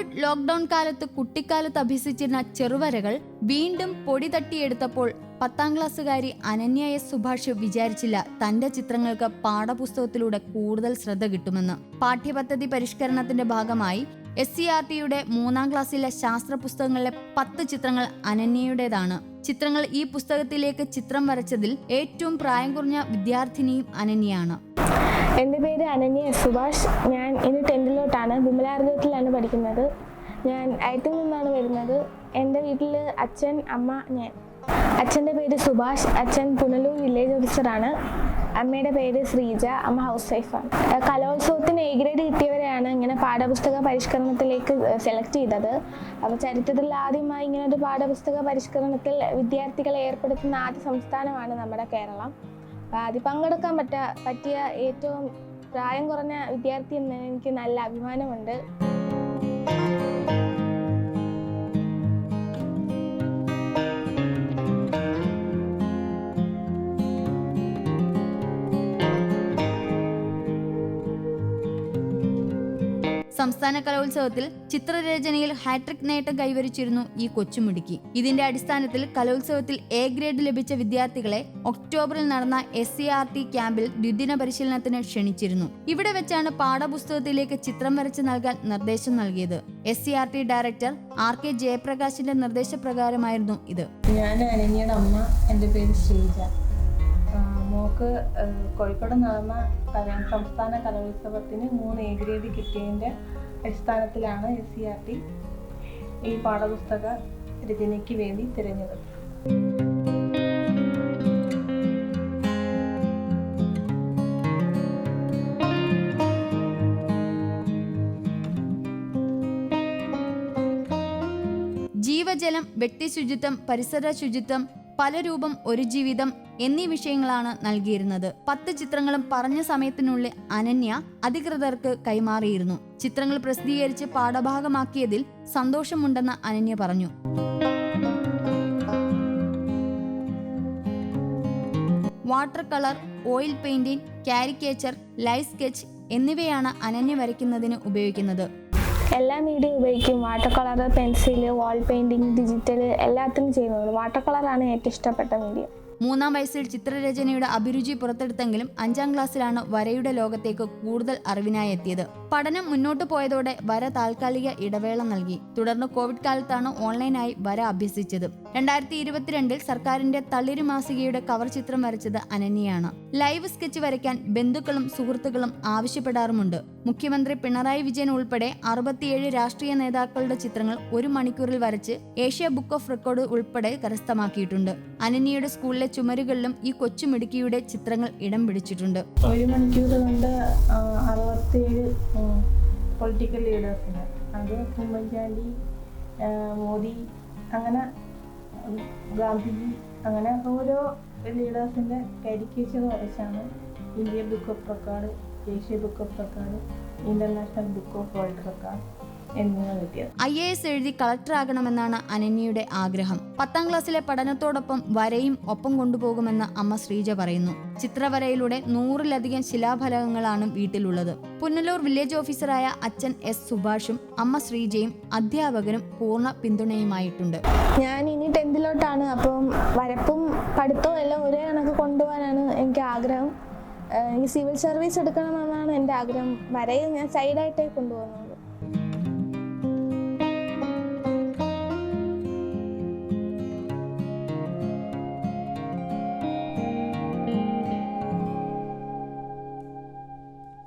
Covid lockdown കാലത്ത് കുട്ടിക്കാലത്ത് അഭ്യസിച്ചിരുന്ന ചെറുവരകൾ വീണ്ടും പൊടി തട്ടിയെടുത്തപ്പോൾ പത്താം ക്ലാസ്സുകാരി അനന്യ സുഭാഷ് വിചാരിച്ചില്ല തന്റെ ചിത്രങ്ങൾക്ക് പാഠപുസ്തകത്തിലൂടെ കൂടുതൽ ശ്രദ്ധ കിട്ടുമെന്ന്. പാഠ്യപദ്ധതി പരിഷ്കരണത്തിന്റെ ഭാഗമായി എസ് സി ആർ ടിയുടെ മൂന്നാം ക്ലാസ്സിലെ ശാസ്ത്ര പുസ്തകങ്ങളിലെ പത്ത് ചിത്രങ്ങൾ അനന്യയുടേതാണ്. ചിത്രങ്ങൾ ഈ പുസ്തകത്തിലേക്ക് ചിത്രം വരച്ചതിൽ ഏറ്റവും പ്രായം കുറഞ്ഞ വിദ്യാർത്ഥിനിയും അനന്യയാണ്. എന്റെ പേര് അനന്യ എസ് സുഭാഷ്. ഞാൻ ഇനി ടെൻത്തിലോട്ടാണ് വിമലാർഗത്തിലാണ് പഠിക്കുന്നത്. ഞാൻ അയത്തിൽ നിന്നാണ് വരുന്നത്. എന്റെ വീട്ടിൽ അച്ഛൻ അമ്മ ഞാൻ. അച്ഛന്റെ പേര് സുഭാഷ്. അച്ഛൻ പുനലൂർ വില്ലേജ് ഓഫീസറാണ് അമ്മയുടെ പേര് ശ്രീജ. അമ്മ ഹൗസ് വൈഫാണ് കലോത്സവത്തിന് എ ഗ്രേഡ് കിട്ടിയവരെയാണ് ഇങ്ങനെ പാഠപുസ്തക പരിഷ്കരണത്തിലേക്ക് സെലക്ട് ചെയ്തത്. അപ്പോൾ ചരിത്രത്തിൽ ആദ്യമായി ഇങ്ങനെ ഒരു പാഠപുസ്തക പരിഷ്കരണത്തിൽ വിദ്യാർത്ഥികളെ ഏർപ്പെടുത്തുന്ന ആദ്യ സംസ്ഥാനമാണ് നമ്മുടെ കേരളം. അപ്പോൾ അതിൽ പങ്കെടുക്കാൻ പറ്റ പറ്റിയ ഏറ്റവും പ്രായം കുറഞ്ഞ വിദ്യാർത്ഥി എന്ന് എനിക്ക് നല്ല അഭിമാനമുണ്ട്. സംസ്ഥാന കലോത്സവത്തിൽ ചിത്രരചനയിൽ ഹാട്രിക് നേട്ടം കൈവരിച്ചിരുന്നു ഈ കൊച്ചുമിടുക്കി. ഇതിന്റെ അടിസ്ഥാനത്തിൽ കലോത്സവത്തിൽ എ ഗ്രേഡ് ലഭിച്ച വിദ്യാർത്ഥികളെ ഒക്ടോബറിൽ നടന്ന എസ് സി ആർ ടി ക്യാമ്പിൽ ദ്വിദിന പരിശീലനത്തിന് ക്ഷണിച്ചിരുന്നു. ഇവിടെ വെച്ചാണ് പാഠപുസ്തകത്തിലേക്ക് ചിത്രം വരച്ച് നൽകാൻ നിർദ്ദേശം നൽകിയത്. S C R T director R K ജയപ്രകാശിന്റെ നിർദ്ദേശപ്രകാരമായിരുന്നു ഇത്. ഞാൻ അനന്യയുടെ അമ്മ. എന്റെ പേര് ശ്രീജ. മോക്ക് കോഴിക്കോട് നടന്ന കല സംസ്ഥാന കലോത്സവത്തിന് മൂന്ന് എ ഗ്രേഡ് കിട്ടിയതിന്റെ അടിസ്ഥാനത്തിലാണ് എസ് സി ആർ ടി ഈ പാഠപുസ്തക രചനയ്ക്ക് വേണ്ടി തിരഞ്ഞെടുത്തത് ജീവജലം വ്യക്തിശുചിത്വം പരിസര ശുചിത്വം പല രൂപം ഒരു ജീവിതം എന്നീ വിഷയങ്ങളാണ് നൽകിയിരുന്നത്. പത്ത് ചിത്രങ്ങളും പറഞ്ഞ സമയത്തിനുള്ളിൽ അനന്യ അധികൃതർക്ക് കൈമാറിയിരുന്നു. ചിത്രങ്ങൾ പ്രസിദ്ധീകരിച്ച് പാഠഭാഗമാക്കിയതിൽ സന്തോഷമുണ്ടെന്ന് അനന്യ പറഞ്ഞു. Water colour oil painting caricature life sketch എന്നിവയാണ് അനന്യ വരയ്ക്കുന്നതിന് ഉപയോഗിക്കുന്നത്. എല്ലാ മീഡിയ ഉപയോഗിക്കും. Water colour pencil wall painting digital എല്ലാത്തിനും ചെയ്യുന്നുണ്ട് വാട്ടർ കളറാണ് ഏറ്റവും ഇഷ്ടപ്പെട്ട മീഡിയ മൂന്നാം വയസ്സിൽ ചിത്രരചനയുടെ അഭിരുചി പുറത്തെടുത്തെങ്കിലും അഞ്ചാം ക്ലാസ്സിലാണ് വരയുടെ ലോകത്തേക്ക് കൂടുതൽ അറിവിനായി എത്തിയത്. പഠനം മുന്നോട്ട് പോയതോടെ വര താൽക്കാലിക ഇടവേള നൽകി. തുടർന്ന് കോവിഡ് കാലത്താണ് ഓൺലൈനായി വര അഭ്യസിച്ചത്. രണ്ടായിരത്തി ഇരുപത്തിരണ്ടിൽ സർക്കാരിന്റെ തളിരു മാസികയുടെ കവർ ചിത്രം വരച്ചത് അനന്യയാണ്. ലൈവ് സ്കെച്ച് വരയ്ക്കാൻ ബന്ധുക്കളും സുഹൃത്തുക്കളും ആവശ്യപ്പെടാറുമുണ്ട്. മുഖ്യമന്ത്രി പിണറായി വിജയൻ ഉൾപ്പെടെ അറുപത്തിയേഴ് രാഷ്ട്രീയ നേതാക്കളുടെ ചിത്രങ്ങൾ ഒരു മണിക്കൂറിൽ വരച്ച് ഏഷ്യ ബുക്ക് ഓഫ് റെക്കോർഡ് ഉൾപ്പെടെ കരസ്ഥമാക്കിയിട്ടുണ്ട്. അനന്യയുടെ സ്കൂളിലെ ചുമരുകളിലും ഈ കൊച്ചുമിടുക്കിയുടെ ചിത്രങ്ങൾ ഇടം പിടിച്ചിട്ടുണ്ട്. ഒരു മണിക്കൂർ കൊണ്ട് പൊളിറ്റിക്കൽ ലീഡേഴ്സിന് അത് മോദി അങ്ങനെ ഗാന്ധിജി അങ്ങനെ ഓരോ ലീഡേഴ്സിന്റെ caricature വരച്ചാണ് India book of record Asia book of record international book of world record എന്നിവ കിട്ടിയത് ഐ എ എസ് എഴുതി കളക്ടറാകണമെന്നാണ് അനന്യയുടെ ആഗ്രഹം. പത്താം ക്ലാസ്സിലെ പഠനത്തോടൊപ്പം വരയും ഒപ്പം കൊണ്ടുപോകുമെന്ന് അമ്മ ശ്രീജ പറയുന്നു. ചിത്രവരയിലൂടെ നൂറിലധികം ശിലാഫലകങ്ങളാണ് വീട്ടിലുള്ളത്. പുനലൂർ വില്ലേജ് ഓഫീസറായ അച്ഛൻ എസ് സുഭാഷും അമ്മ ശ്രീജയും അധ്യാപകരും പൂർണ പിന്തുണയുമായിട്ടുണ്ട്. ഞാൻ ഇനി ടെൻത്തിലോട്ടാണ്. അപ്പം വരപ്പും പഠിത്തവും എല്ലാം ഒരേ കണക്ക് കൊണ്ടുപോകാനാണ് എനിക്ക് ആഗ്രഹം. എനിക്ക് സിവിൽ സർവീസ് എടുക്കണമെന്നാണ് എന്റെ ആഗ്രഹം. വരയിൽ ഞാൻ സൈഡായിട്ടേ കൊണ്ടുപോകുന്നു